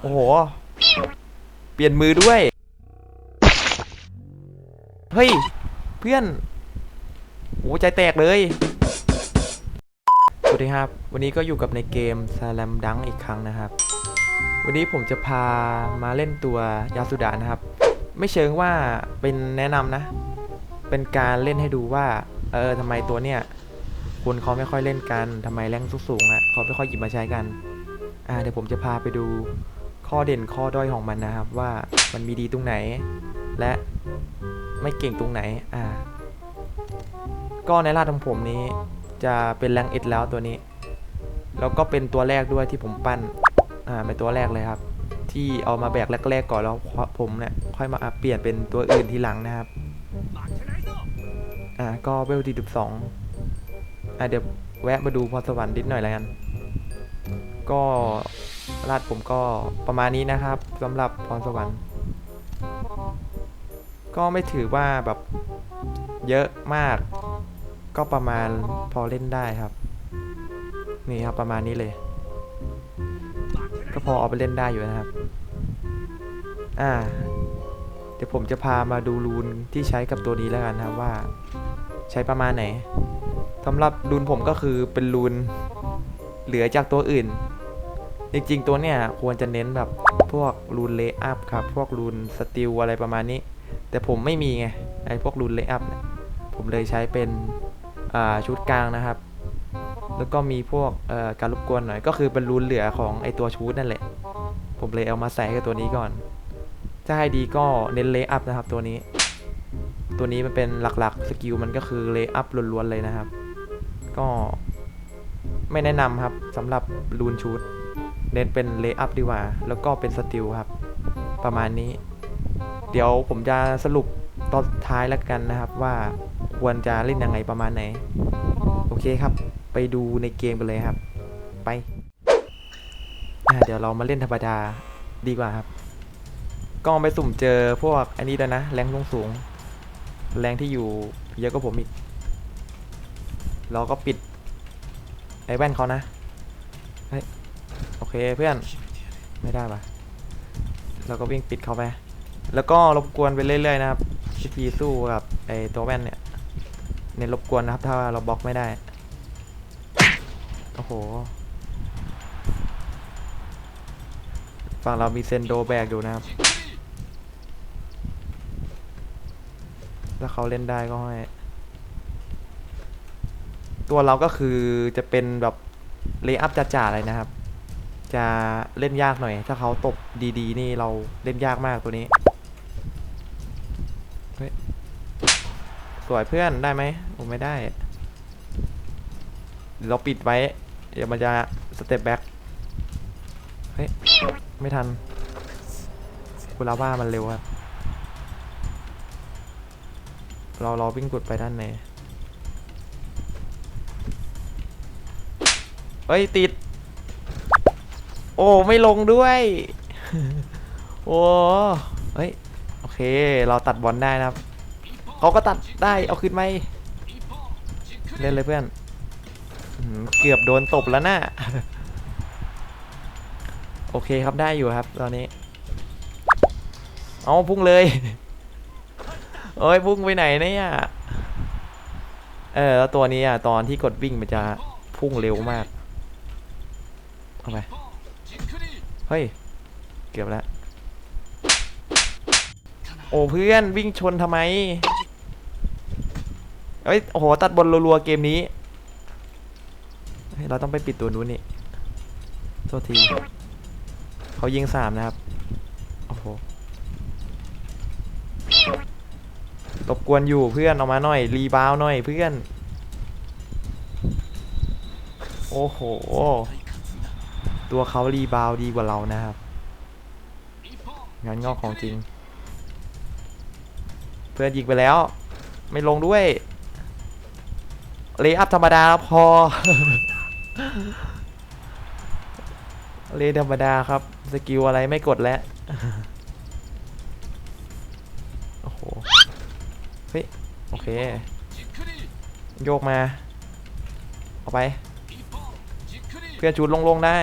โอ้โห เปลี่ยนมือด้วย เฮ้ย เพื่อนโอ้ใจแตกเลย สวัสดีครับ วันนี้ก็อยู่กับในเกม Slam Dunk อีกครั้งนะครับ วันนี้ผมจะพามาเล่นตัวยาสุดะนะครับ ไม่เชิงว่าเป็นแนะนำนะ เป็นการเล่นให้ดูว่า เออทำไมตัวเนี้ยคนเขาไม่ค่อยเล่นกันทำไมแรงสูงๆอะเขาไม่ค่อยหยิบมาใช้กัน อ่าเดี๋ยวผมจะพาไปดูข้อเด่นข้อด้อยของมันนะครับ ว่ามันมีดีตรงไหน และไม่เก่งตรงไหนอ่าก็ในลาดของผมนี้จะเป็นแรงเอ็ดแล้วตัวนี้ แล้วก็เป็นตัวแรกด้วยที่ผมปั้นอ่าเป็นตัวแรกเลยครับ ที่เอามาแบกแรกๆก่อนแล้วผมเนี่ยค่อยมาเปลี่ยนเป็นตัวอื่นทีหลังนะครับอ่าก็เวลดีสิบสองอ่าเดี๋ยวแวะมาดูพรสวรรค์นิดหน่อยแล้วกัน ก็ลาดผมก็ประมาณนี้นะครับสำหรับพรสวรรค์ ก็ไม่ถือว่าแบบเยอะมาก ก็ประมาณพอเล่นได้ครับ นี่ครับประมาณนี้เลย ก็พอเอาไปเล่นได้อยู่นะครับ อ่า เดี๋ยวผมจะพามาดูรูนที่ใช้กับตัวนี้แล้วกันนะครับว่าใช้ประมาณไหนสำหรับรูนผมก็คือเป็นรูนเหลือจากตัวอื่น จริงๆ ตัวเนี้ยควรจะเน้นแบบพวกรูนเลย์อัพครับ พวกรูนสติลอะไรประมาณนี้ แต่ผมไม่มีไงไอ้พวกรูนเลย์อัพเนี่ยผมเลยใช้เป็นชุดกลางนะครับ แล้วก็มีพวกการรบกวนหน่อย ก็คือเป็นรูนเหลือของไอตัวชุดนั่นแหละ ผมเลยเอามาใส่กับตัวนี้ก่อน ถ้าให้ดีก็เน้นเลย์อัพนะครับตัวนี้ ตัวนี้มันเป็นหลักๆสกิลมันก็คือเลย์อัพล้วนๆเลยนะครับ ก็ไม่แนะนำครับสำหรับรูนชูด เน้นเป็นเลย์อัพดีกว่า แล้วก็เป็นสติลครับ ประมาณนี้ เดี๋ยวผมจะสรุปตอนท้ายแล้วกันนะครับว่าควรจะเล่นยังไงประมาณไหน โอเคครับ ไปดูในเกมกันเลยครับ ไปเดี๋ยวเรามาเล่นธรรมดาดีกว่าครับ ก็ไปสุ่มเจอพวกอันนี้ด้วยนะ แรงสูงสูง แรงที่อยู่เยอะกว่าผมอีก เราก็ปิดไอ้แว่นเขานะ เคเพื่อน ไม่ได้ปะเราก็วิ่งปิดเขาไป แล้วก็รบกวนไปเรื่อยๆนะครับวิธีสู้กับไอ้ตัวแว่นเนี่ยเน้นรบกวนนะครับ ถ้าเราบล็อกไม่ได้ โอ้โห ฝั่งเรามีเซนโดแบกอยู่นะครับ ถ้าเขาเล่นได้ก็ให้ ตัวเราก็คือจะเป็นแบบเลย์อัพจ๋าๆเลยนะครับ จะเล่นยากหน่อย ถ้าเขาตบดีๆ นี่เราเล่นยากมากตัวนี้เฮ้ยสวยเพื่อนได้ไหมผมไม่ได้ เราปิดไว้ เดี๋ยวมันจะสเต็ปแบ็กเฮ้ย ไม่ทันคุณลาว่ามันเร็วครับ เราเราวิ่งกดไปด้านในเฮ้ย ติด อ้ไม่ลงด้วย โอ้เฮ้ยโอเค เราตัดบอลได้นะครับเขาก็ตัดได้เอาขึ้นไหมเล่นเลยเพื่อนเกือบโดนตบแล้วนะ่ะโอเคครับได้อยู่ครับ ตอนนี้ เอาพุ่งเลยโอ้ยพุ่งไปไหนเนี่ยเออแล้วตัวนี้อะตอนที่กดวิ่งมันจะพุ่งเร็วมากเอาไป ฮ้ย เกือบแล้ว โอ้เพื่อนวิ่งชนทำไมเอ้ย โอ้โห ตัดบอลรัวๆเกมนี้ เราต้องไปปิดตัวนู้นนี่ โทษที เขายิงสามนะครับ โอ้โหตบกวนอยู่เพื่อนเอามาหน่อย รีบาวหน่อยเพื่อน โอ้โห ตัวเขารีบาวดีกว่าเรานะครับ งานงอกของจริง เพื่อนยิงไปแล้ว ไม่ลงด้วย เลอัพธรรมดาพอ เลธรรมดาครับ สกิลอะไรไม่กดแล้ว โอ้โห เฮ้ย โอเค โยกมา เอาไป เพื่อนชูดลงๆได้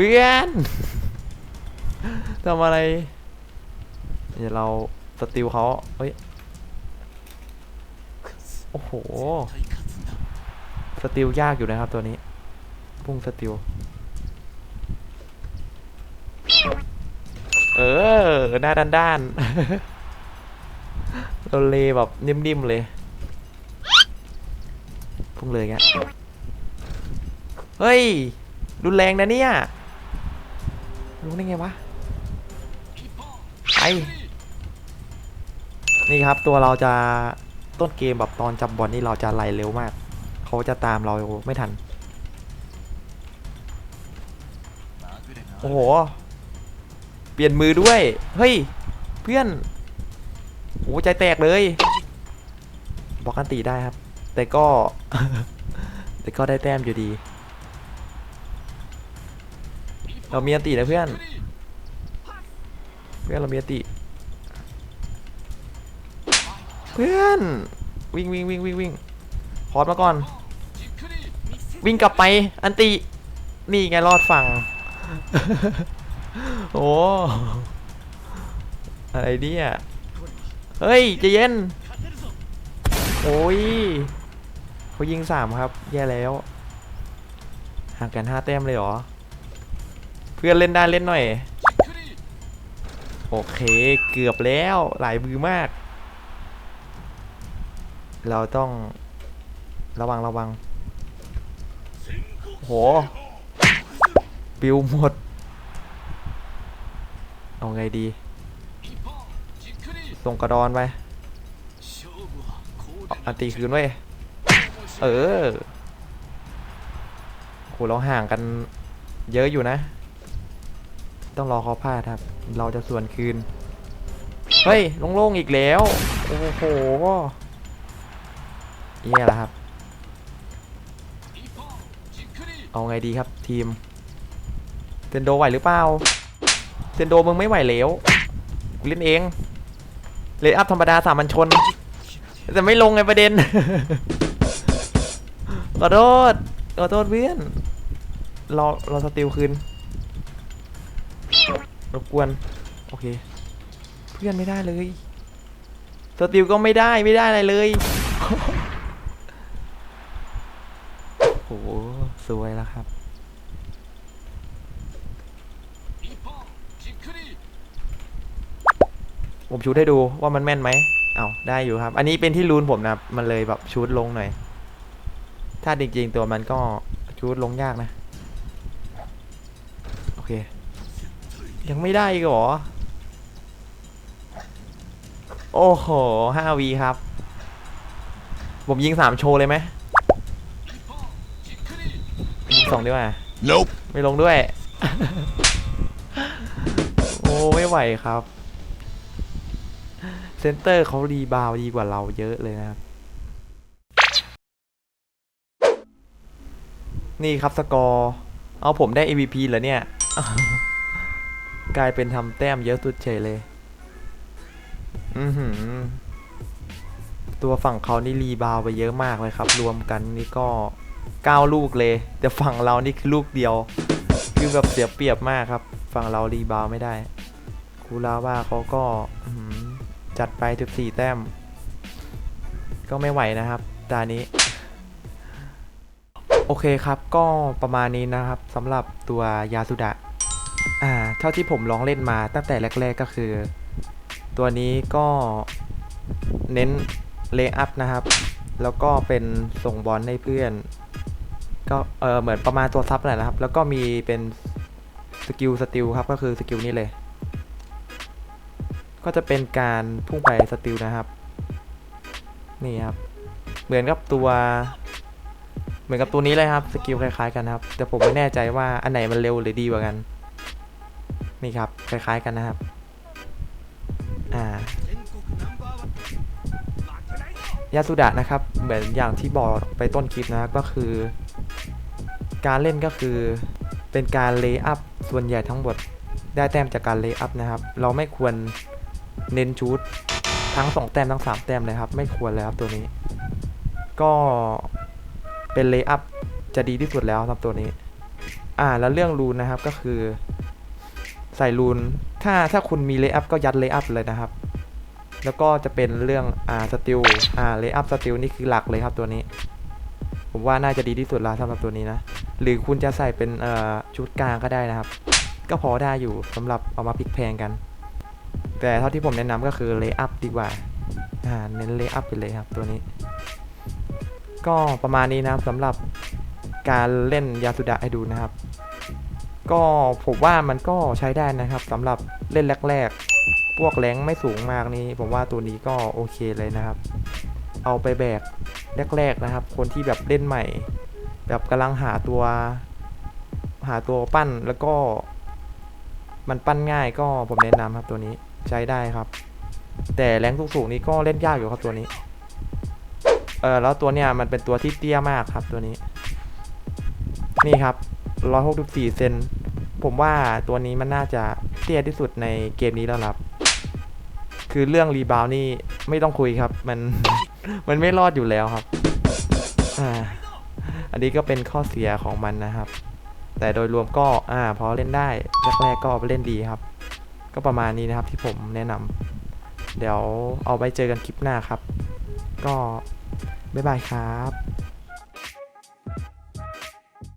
พื่อนทำอะไร เดี๋ยวเราสติลเขาเฮ้ย โอ้โห สติลยากอยู่นะครับตัวนี้ พุ่งสติล เออ หน้าด้านด้านๆเราเลแบบนิ่มๆเลย พุ่งเลยแกเฮ้ยรุนแรงนะเนี่ย รู้ได้ไงวะไปนี่ครับตัวเราจะต้นเกมแบบตอนจับบอลนี่เราจะไหลเร็วมาก เขาจะตามเราไม่ทัน โอ้โห เปลี่ยนมือด้วย เฮ้ย เพื่อนโอ้ใจแตกเลยบอกกันตีได้ครับ แต่ก็ แต่ก็ได้แต้มอยู่ดี เรามีอตีนะเพื่อน เพื่อนเรามีอติ เพื่อน วิ่งวิ่งวิ่งวิ่งวิ่งพอดมาก่อน วิ่งกลับไป อันติ นี่ไงรอดฝั่ง โอ้ อะไรเนี่ย เฮ้ยจะเย็น โอ้ยเขายิงสามครับ แย่แล้ว ห่างกันห้าแต้มเลยเหรอ เพื่อนเล่นได้เล่นหน่อย โอเคเกือบแล้วหลายมือมาก เราต้องระวังระวังโหปิวหมด เอาไงดี ส่งกระดอนไปอันตีคืนไว้เออโหเราห่างกันเยอะอยู่นะ ต้องรอเขาพลาดครับ เราจะส่วนคืน เฮ้ยโล่งๆอีกแล้ว โอ้โหแย่แล้วครับ เอาไงดีครับทีมเซนโดไหวหรือเปล่าเซนโดมึงไม่ไหวแล้วกูเล่นเองเลนอัพธรรมดาสามัญชน แต่ไม่ลงไงประเด็นขอโทษขอโทษเพื่อน เราเราสติลคืน รบกวน โอเค เพื่อนไม่ได้เลยสติลก็ไม่ได้ไม่ได้อะไรเลย โอ้โหสวยแล้วครับ ผมชูดให้ดูว่ามันแม่นไหม เอาได้อยู่ครับ อันนี้เป็นที่รูนผมนะ มันเลยแบบชูดลงหน่อย ถ้าจริงๆตัวมันก็ชูดลงยากนะ โอเค ยังไม่ได้อีกเหรอ โอ้โหห้าวีครับ ผมยิงสามโชว์เลยไหมยิงสองดีกว่า Nope. ไม่ลงด้วย โอ้ไม่ไหวครับ เซนเตอร์เขารีบาวด์ดีกว่าเราเยอะเลยนะครับ นี่ครับสกอร์ เอาผมได้ MVP เหรอเนี่ย กลายเป็นทำแต้มเยอะสุดเฉยเลย อือหือ ตัวฝั่งเขานี่รีบาวด์ไปเยอะมากเลยครับ รวมกันนี่ก็9ลูกเลย แต่ฝั่งเรานี่คือลูกเดียว คือแบบเสียเปรียบมากครับ ฝั่งเรารีบาวด์ไม่ได้คูลาว่าเขาก็อื้อหือจัดไป14แต้ม ก็ไม่ไหวนะครับตานี้โอเคครับก็ประมาณนี้นะครับสำหรับตัวยาสุดะอ่า เท่าที่ผมลองเล่นมาตั้งแต่แรก ๆก็คือ ตัวนี้ก็เน้นเลย์อัพนะครับ แล้วก็เป็นส่งบอลให้เพื่อน ก็เออเหมือนประมาณตัวซับแหละนะครับ แล้วก็มีเป็นสกิลสติลครับก็คือสกิลนี้เลย ก็จะเป็นการพุ่งไปสติลนะครับ นี่ครับ เหมือนกับตัว เหมือนกับตัวนี้เลยครับ สกิลคล้ายๆกันครับ แต่ผมไม่แน่ใจว่าอันไหนมันเร็วหรือดีกว่ากัน นี่ครับ คล้ายๆกันนะครับ อ่ายาสุดะนะครับ เหมือนอย่างที่บอกไปต้นคลิปนะครับก็คือ การเล่นก็คือเป็นการเลย์อัพส่วนใหญ่ทั้งหมดได้แต้มจากการเลย์อัพนะครับ เราไม่ควรเน้นชูดทั้ง 2 แต้มทั้ง 3 แต้มเลยครับ ไม่ควรเลยครับตัวนี้ ก็เป็นเลย์อัพจะดีที่สุดแล้วสำหรับตัวนี้ อ่าแล้วเรื่องรูนนะครับก็คือ ใส่รูน ถ้าถ้าคุณมีเลย์อัพก็ยัดเลย์อัพเลยนะครับ แล้วก็จะเป็นเรื่องอ่าสติลอ่าเลย์อัพสติลนี่คือหลักเลยครับตัวนี้ ผมว่าน่าจะดีที่สุดล้วสำหรับตัวนี้นะ หรือคุณจะใส่เป็นเอ่อชุดกลางก็ได้นะครับ ก็พอได้อยู่สำหรับเอามาพลิกแพงกัน แต่เท่าที่ผมแนะนำก็คือเลย์อัพดีกว่าอ่าเน้นเลย์อัพไปเลยครับตัวนี้ ก็ประมาณนี้นะครับสำหรับการเล่นยาสุดะให้ดูนะครับ ก็ผมว่ามันก็ใช้ได้นะครับสำหรับเล่นแรกๆ พวกแรงไม่สูงมากนี่ผมว่าตัวนี้ก็โอเคเลยนะครับ เอาไปแบกแรกๆนะครับ คนที่แบบเล่นใหม่ แบบกำลังหาตัว หาตัวปั้นแล้วก็ มันปั้นง่ายก็ผมแนะนำครับตัวนี้ใช้ได้ครับ แต่แรงสูงๆนี้ก็เล่นยากอยู่ครับตัวนี้เออแล้วตัวเนี้ยมันเป็นตัวที่เตี้ยมากครับตัวนี้ นี่ครับ 164 เซน ผมว่าตัวนี้มันน่าจะเตี้ยที่สุดในเกมนี้แล้วครับ คือเรื่องรีบาวนี่ไม่ต้องคุยครับ มันมันไม่รอดอยู่แล้วครับอ่าอันนี้ก็เป็นข้อเสียของมันนะครับ แต่โดยรวมก็อ่าพอเล่นได้แรกๆก็เอาไปเล่นดีครับ ก็ประมาณนี้นะครับที่ผมแนะนำเดี๋ยวเอาไปเจอกันคลิปหน้าครับ ก็บ๊ายบายครับ